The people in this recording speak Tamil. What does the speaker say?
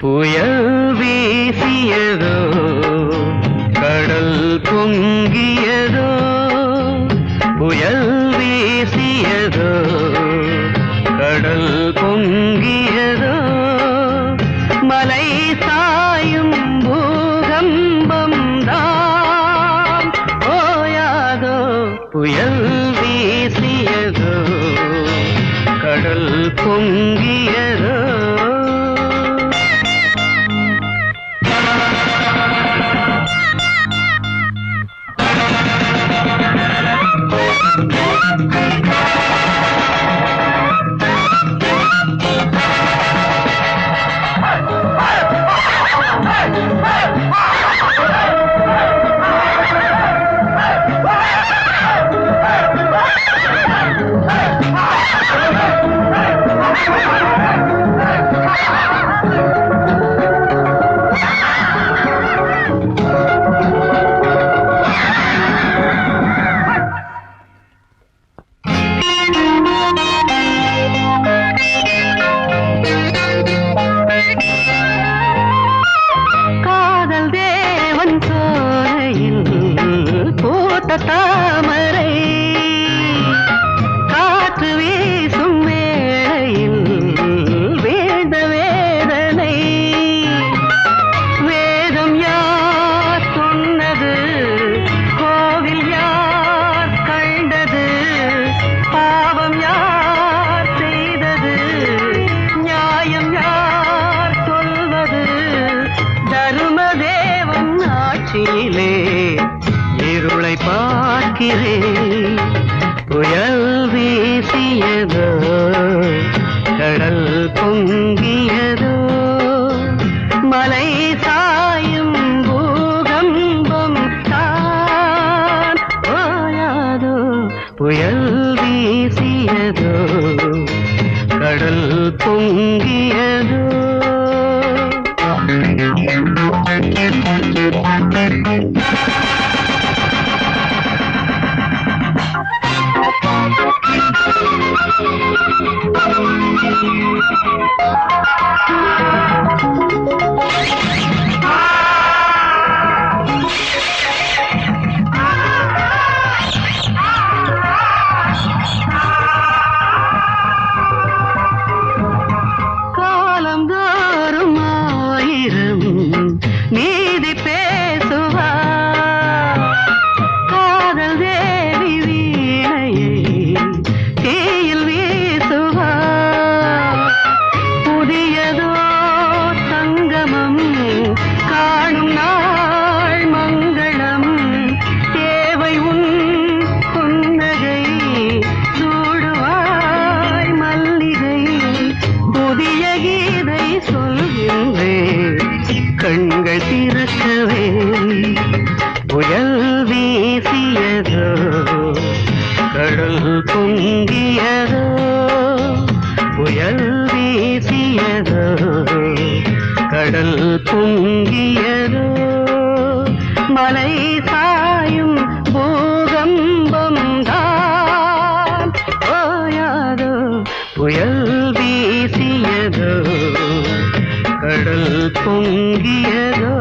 புயல் வீசியதோ கடல் பொங்கியதோ புயல் வீசியதோ கடல் பொங்கியதோ மலை சாயும் பூகம்பம் புயல் வீசியதோ கடல் பொங்கியதோ தாமரை. காற்று வீசும் வேளையில் வேத வேதனை. வேதம் யார் சொன்னது? கோவில் யார் கண்டது? பாவம் யார் செய்தது? நியாயம் யார் சொல்வது? தருமதேவன் ஆட்சியிலே இருளை பார்க்கிறேன். புயல் வீசியதோ கடல் பொங்கியதோ மலை சாயும் பூகம்பம் தான். ஓயாதோ புயல் வீசியதோ கடல் பொங்கியதோ. Thank you. இல்லை கண்கள் திறக்கவே புயல் வீசியதோ கடல் பொங்கியதோ புயல் வீசியதோ கடல் பொங்கியதோ மலை சா வீசியதோ கடல் பொங்கியதோ